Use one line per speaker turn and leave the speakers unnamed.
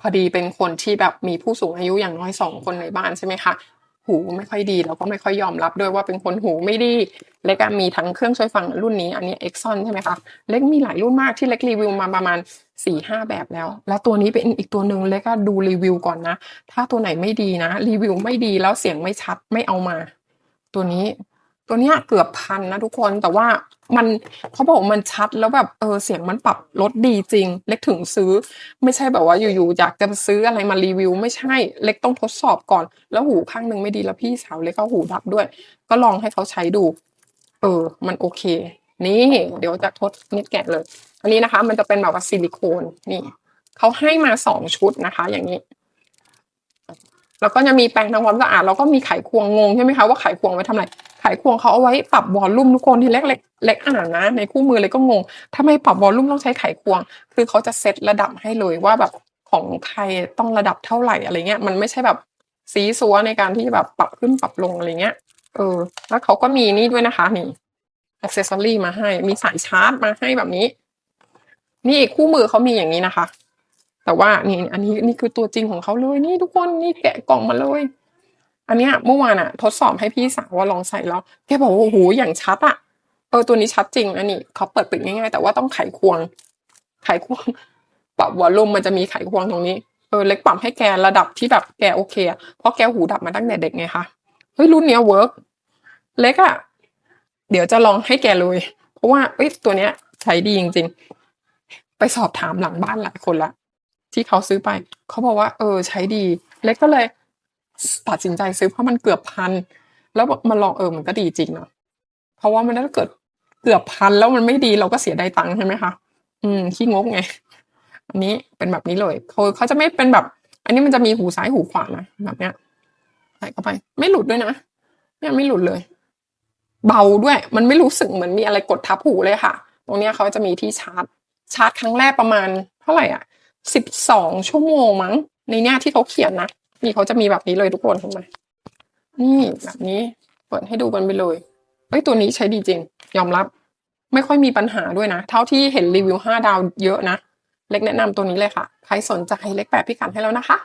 พอดีเป็นคนที่แบบมีผู้สูงอายุอย่างน้อยสองคนในบ้านใช่ไหมคะหูไม่ค่อยดีแล้วก็ไม่ค่อยยอมรับด้วยว่าเป็นคนหูไม่ดีเล็กอะมีทั้งเครื่องช่วยฟังรุ่นนี้อันนี้ Exxon ใช่ไหมคะเล็กมีหลายรุ่นมากที่เล็กรีวิวมาประมาณ4ี่ห้าแบบแล้ว แล้วตัวนี้เป็นอีกตัวหนึ่งเล็กก็ดูรีวิวก่อนนะ ถ้าตัวไหนไม่ดีนะ รีวิวไม่ดีแล้วเสียงไม่ชัดไม่เอามา ตัวนี้ ตัวเนี้ยเกือบพันนะทุกคนแต่ว่ามันเขาบอกมันชัดแล้วแบบเออเสียงมันปรับลดดีจริง เล็กถึงซื้อ ไม่ใช่แบบว่าอยู่ๆอยากจะซื้ออะไรมารีวิว ไม่ใช่เล็กต้องทดสอบก่อน แล้วหูข้างนึงไม่ดีแล้วพี่สาวเล็กเขาหูดับด้วย ก็ลองให้เขาใช้ดู เออ มันโอเค นี่ เดี๋ยวจะทดนิดแกะเลย อันนี้นะคะ มันจะเป็นแบบว่าซิลิโคนนี่เขาให้มาสองชุดนะคะ อย่างนี้แล้วก็จะมีแปรงทำความสะอาดแล้วก็มีไขควงงงใช่ไหมคะว่าไขควงไว้ทำอะไร ไขควงเขาเอาไว้ปรับวอลลุ่มทุกคนที่เล็กเล็กเล็กอ่านนะในคู่มือเลยก็งงทำไม่ปรับวอลลุ่มต้องใช้ไขควง คือเขาจะเซตระดับให้เลยว่าแบบของใครต้องระดับเท่าไหร่อะไรเงี้ยมันไม่ใช่แบบซีซัวในการที่แบบปรับขึ้นปรับลงอะไรเงี้ยเออ แล้วเขาก็มีนี่ด้วยนะคะ นี่อ c เซสซอรี่มาให้ มีสายชาร์จมาให้แบบนี้ นี่คู่มือเขามีอย่างนี้นะคะ แต่ว่านี่อันนี้นี่คือตัวจริงของเขาเลย นี่ทุกคนนี่แกะกล่องมาเลย อันเนี้ยเมื่อวานอะทดสอบให้พี่สาวว่าลองใส่แล้วแกบอกว่าโอ้โหอย่างชัดอะเออตัวนี้ชัดจริงอันนี้เขาเปิดปิดง่ายๆแต่ว่าต้องไขควง ไขควง ปรับวอลลุ่มมันจะมีไขควงตรงนี้เออเล็กปรับให้แกระดับที่แบบแกโอเคอะเพราะแกหูดับมาตั้งแต่เด็กไงคะเฮ้ยรุ่นเนี้ยเวิร์กเล็กอะเดี๋ยวจะลองให้แกเลย เพราะว่าเอ้ยตัวเนี้ยใช้ดีจริงๆ ไปสอบถามหลังบ้านหลายคนละที่เขาซื้อไป เขาบอกว่า เออ ใช้ดี เล็กก็เลย ตัดสินใจซื้อเพราะมันเกือบพัน แล้วมาลองเออมันก็ดีจริงเนาะเพราะว่ามันถ้าเกิดเกือบพันแล้วมันไม่ดีเราก็เสียดายตังค์ใช่ไหมคะอืมขี้งกไง อันนี้เป็นแบบนี้เลยเขาเขาจะไม่เป็นแบบ อันนี้มันจะมีหูซ้ายหูขวานะแบบเนี้ยใส่เข้าไป ไม่หลุดด้วยนะเนี่ยไม่หลุดเลย เบาด้วย มันไม่รู้สึกเหมือนมีอะไรกดทับหูเลยค่ะ ตรงเนี้ยเขาจะมีที่ชาร์จ ชาร์จครั้งแรกประมาณ เท่าไหร่อะสิบสองชั่วโมงมั้ง ในเนี้ยที่เขาเขียนนะ นี่เขาจะมีแบบนี้เลยทุกคนเห็นไหมนี่แบบนี้เปิดให้ดูกันไปเลยเอ้ยตัวนี้ใช้ดีจริง ยอมรับ ไม่ค่อยมีปัญหาด้วยนะ เท่าที่เห็นรีวิวห้าดาวเยอะนะ เล็กแนะนำตัวนี้เลยค่ะ ใครสนใจเล็กแปะพิกัดให้แล้วนะคะ